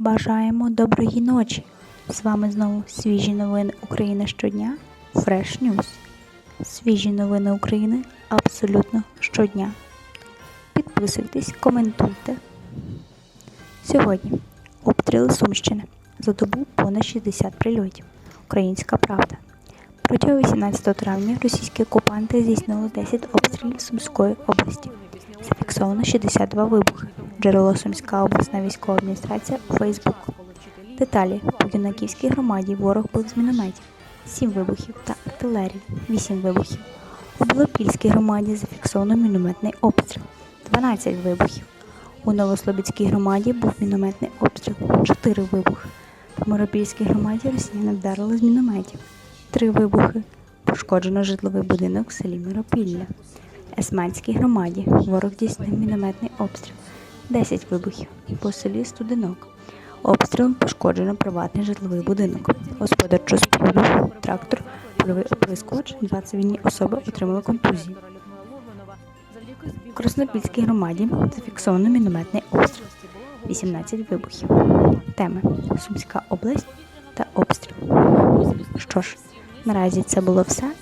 Бажаємо доброї ночі. З вами знову свіжі новини України щодня. Fresh News. Свіжі новини України абсолютно щодня. Підписуйтесь, коментуйте. Сьогодні обстріли Сумщини. За добу понад 60 прильотів. Українська правда. Протягом 18 травня російські окупанти здійснили 10 обстрілів Сумської області. Зафіксовано 62 вибухи. Джерело Сумська обласна військова адміністрація у Фейсбук. Деталі по юнаківській громаді ворог бив з мінометів 7 вибухів та артилерії 8 вибухів. У Білопільській громаді зафіксовано мінометний обстріл 12 вибухів. У Новослобідській громаді був мінометний обстріл 4 вибухи. В Миропільській громаді росіяни вдарили з мінометів 3 вибухи. Пошкоджено житловий будинок в селі Миропілля. Есманській громаді ворог здійснив мінометний обстріл 10 вибухів по селі Студенок. Обстрілом пошкоджено приватний житловий будинок. Господарчу споруду, трактор, польовий оприскувач, два цивільні особи отримали контузії. У Краснопільській громаді зафіксовано мінометний обстріл. 18 вибухів. Теми Сумська область та обстріл. Що ж, наразі це було все.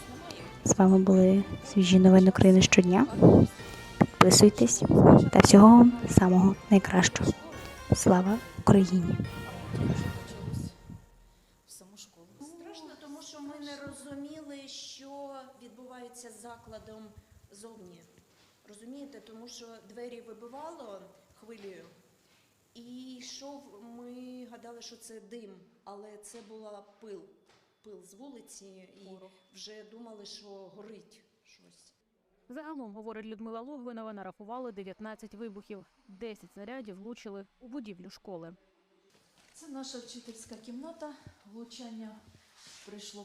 З вами були свіжі новини України щодня. Підписуйтесь та всього вам самого найкращого. Слава Україні! Страшно, тому що ми не розуміли, що відбувається з закладом зовні. Розумієте, тому що двері вибивало хвилею, і йшов, ми гадали, що це дим, але це була пил. Пил з вулиці, і вже думали, що горить щось. Загалом, говорить Людмила Логвинова, нарахували 19 вибухів. 10 снарядів влучили у будівлю школи. Це наша вчительська кімната. Влучання прийшло